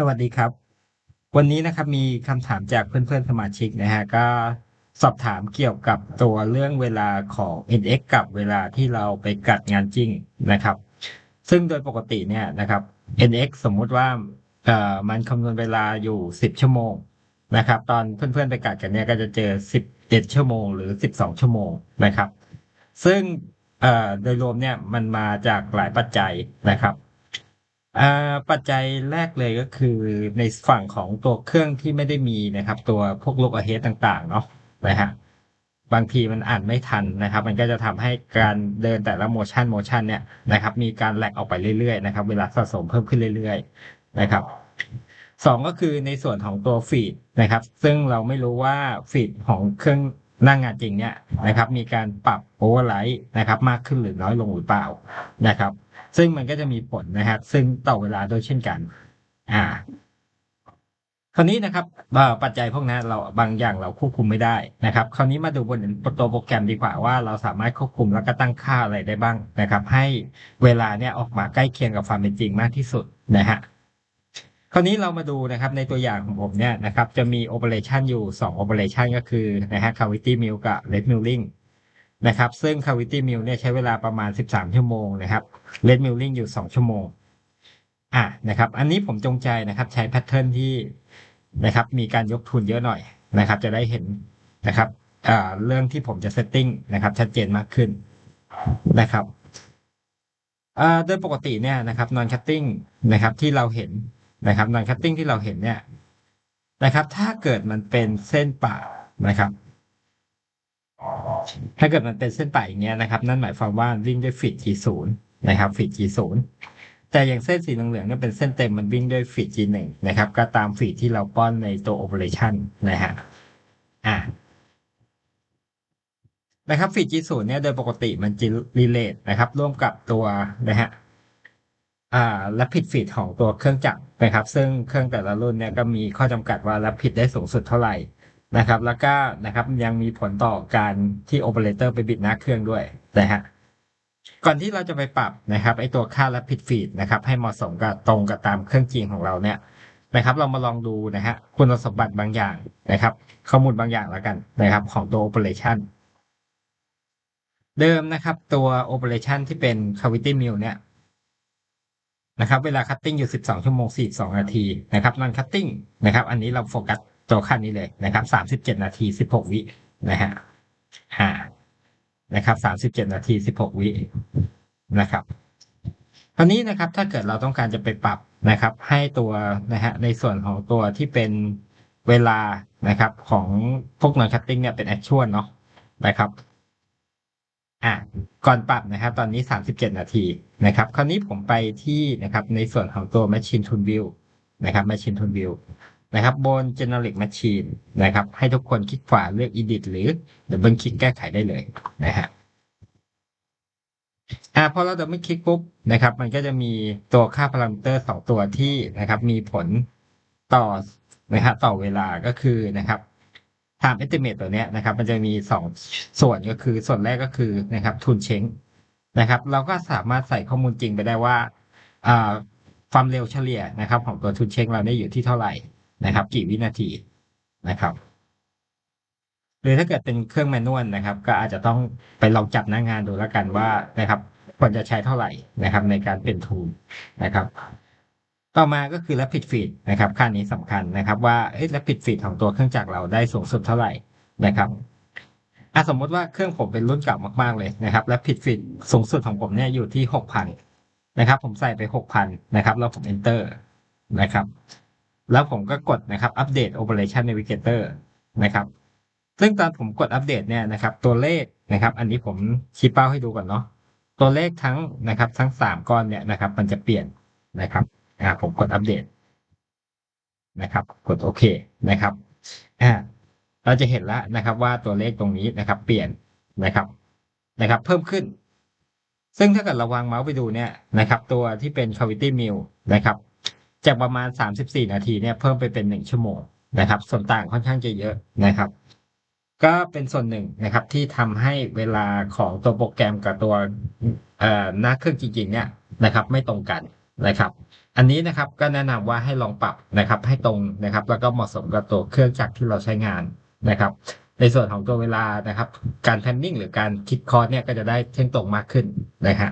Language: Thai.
สวัสดีครับ วันนี้นะครับมีคำถามจากเพื่อนๆสมาชิกนะฮะก็สอบถามเกี่ยวกับตัวเรื่องเวลาของ NX กับเวลาที่เราไปกัดงานจริงนะครับ ซึ่งโดยปกติเนี่ยนะครับ NX สมมุติว่าเอ่อมันคำนวณเวลาอยู่ 10 ชั่วโมงนะครับ ตอนเพื่อนๆไปกัดกันเนี่ยก็จะเจอ 17 ชั่วโมง หรือ 12 ชั่วโมงนะครับ ซึ่งเอ่อโดยรวมเนี่ยมันมาจากหลายปัจจัยนะครับ ปัจจัยแรกเลยก็คือในฝั่งของตัวเครื่องที่ไม่ได้มีนะครับ ตัวพวก look ahead ต่างๆ เนาะนะฮะบางทีมันอ่านไม่ทันนะครับ มันก็จะทำให้การเดินแต่ละ motion motion เนี่ยนะครับ มีการแหลกออกไปเรื่อยๆนะครับ เวลาสะสมเพิ่มขึ้นเรื่อย ๆ นะครับสองก็คือในส่วนของตัวฟีดนะครับ ซึ่งเราไม่รู้ว่าฟีดของเครื่องหนั่งงานจริงเนี่ยนะครับ มีการปรับโอเวอร์ไลท์นะครับ มากขึ้นหรือน้อยลงหรือเปล่านะครับ ซึ่งมันก็จะมีผลนะครับ ซึ่งต่อเวลาโดยเช่นกัน อ่าคราวนี้นะครับปัจจัยพวกนั้นเราบางอย่างเราควบคุมไม่ได้นะครับ คราวนี้มาดูบนตัวโปรแกรมดีกว่าว่าเราสามารถควบคุมแล้วก็ตั้งค่าอะไรได้บ้างนะครับ ให้เวลาเนี่ยออกมาใกล้เคียงกับความเป็นจริงมากที่สุดนะฮะคราวนี้เรามาดูนะครับในตัวอย่างของผมเนี่ยนะครับจะมีโอเปอเรชันอยู่2โอเปอเรชันก็คือนะฮะ cavity mill กับ red milling นะครับ ซึ่ง cavity mill เนี่ยใช้เวลาประมาณ 13 ชั่วโมงนะครับ red milling อยู่ 2 ชั่วโมง อะนะครับ อันนี้ผมจงใจนะครับใช้แพทเทิร์นที่นะครับ มีการยกทุนเยอะหน่อยนะครับ จะได้เห็นนะครับอ่าเรื่องที่ผมจะเซตติ้งนะครับ ชัดเจนมากขึ้นนะครับอ่าโดยปกติเนี่ยนะครับ non cutting นะครับที่เราเห็นนะครับ non cutting ที่เราเห็นเนี่ยนะครับ ถ้าเกิดมันเป็นเส้นป่านะครับ ถ้าเกิดมันเป็นเส้นป่าอย่างเงี้ยนะครับ นั่นหมายความว่าวิ่งด้วยฟีด G0 นย์นะครับฟีด G0 แต่อย่างเส้นสีเหลืองๆเนี่ยเป็นเส้นเต็มมันวิ่งด้วยฟีด G1 นะครับก็ตามฟีดที่เราป้อนในตัว operation นนะฮะอ่านะครับฟีด G0 เนี่ยโดยปกติมันจะ relate นะครับ ร่วมกับตัวนะฮะอ่า rapid feed ของตัวเครื่องจักรนะครับ ซึ่งเครื่องแต่ละรุ่นเนี่ยก็มีข้อจำกัดว่า rapid ได้สูงสุดเท่าไหร่ นะครับ แล้วก็นะครับยังมีผลต่อการที่ operator ไปบิดหน้าเครื่องด้วยนะฮะก่อนที่เราจะไปปรับนะครับไอตัวค่า rapid feed นะครับ ให้เหมาะสมกับตรงกับตามเครื่องจริงของเราเนี่ยนะครับ เรามาลองดูนะฮะคุณสมบัติบางอย่างนะครับ ข้อมูลบางอย่างแล้วกันนะครับ ของตัว operation เดิมนะครับตัว operation ที่เป็น cavity mill เนี่ยนะครับ เวลา cutting อยู่ 12 ชั่วโมง 42 นาทีนะครับ non cutting นะครับ อันนี้เราโฟกัส ตัวขั้นนี้เลยนะครับ37นาที16วินะฮะอ่านะครับสามสิบเจ็ดนาทีสิบหกวินะครับคราวนี้นะครับถ้าเกิดเราต้องการจะไปปรับนะครับ ให้ตัวนะฮะในส่วนของตัวที่เป็นเวลานะครับ ของพวกนอนคัตติ้งเนี่ยเป็นแอคชวลเนาะนะครับอะก่อนปรับนะครับ ตอนนี้สามสิบเจ็ดนาทีนะครับ คราวนี้ผมไปที่นะครับในส่วนของตัว Machine Tool View นะครับ Machine Tool View นะครับบน generic machine นะครับ ให้ทุกคนคลิกขวาเลือก edit หรือ double คลิกแก้ไขได้เลยนะฮะอ่าพอเรา double คลิกปุ๊บนะครับ มันก็จะมีตัวค่าพารามิเตอร์สองตัวที่นะครับ มีผลต่อนะครับต่อเวลาก็คือนะครับ time estimate ตัวเนี้ยนะครับ มันจะมีสองส่วนก็คือส่วนแรกก็คือนะครับ ทุนเช้งนะครับ เราก็สามารถใส่ข้อมูลจริงไปได้ว่าอ่าความเร็วเฉลี่ยนะครับ ของตัวทุนเช็งเราได้อยู่ที่เท่าไหร่ นะครับ กี่วินาทีนะครับ หรือถ้าเกิดเป็นเครื่องแมนนวลนะครับ ก็อาจจะต้องไปลองจับหน้างานดูแล้วกันว่านะครับควรจะใช้เท่าไหร่นะครับ ในการเป็นทูลนะครับ ต่อมาก็คือ rapid feed นะครับค่านี้สำคัญนะครับว่า rapid feed ของตัวเครื่องจักรเราได้สูงสุดเท่าไหร่นะครับอะสมมติว่าเครื่องผมเป็นรุ่นเก่ามากๆเลยนะครับ rapid feed สูงสุดของผมเนี่ยอยู่ที่หกพันนะครับ ผมใส่ไปหกพันนะครับ แล้วผม enter นะครับ แล้วผมก็กดนะครับอัปเดต operation navigator นะครับ ซึ่งตอนผมกดอัปเดตเนี่ยนะครับ ตัวเลขนะครับ อันนี้ผมชี้เป้าให้ดูก่อนเนาะตัวเลขทั้งนะครับ ทั้งสามก้อนเนี่ยนะครับ มันจะเปลี่ยนนะครับอ่าผมกดอัปเดตนะครับ กดโอเคนะครับอ่าเราจะเห็นแล้วนะครับ ว่าตัวเลขตรงนี้นะครับ เปลี่ยนนะครับนะครับ เพิ่มขึ้น ซึ่งถ้าเกิดเราวางเมาส์ไปดูเนี่ยนะครับ ตัวที่เป็น cavity mill นะครับ จากประมาณ 34 นาทีเนี่ยเพิ่มไปเป็น 1 ชั่วโมงนะครับ ส่วนต่างค่อนข้างจะเยอะนะครับ ก็เป็นส่วนหนึ่งนะครับ ที่ทำให้เวลาของตัวโปรแกรมกับตัวเอ่อหน้าเครื่องจริงๆ เนี่ยนะครับ ไม่ตรงกันนะครับ อันนี้นะครับก็แนะนำว่าให้ลองปรับนะครับ ให้ตรงนะครับ แล้วก็เหมาะสมกับตัวเครื่องจักรที่เราใช้งานนะครับ ในส่วนของตัวเวลานะครับ การแพนนิ่งหรือการคิดคอร์สเนี่ยก็จะได้เที่ยงตรงมากขึ้นนะฮะ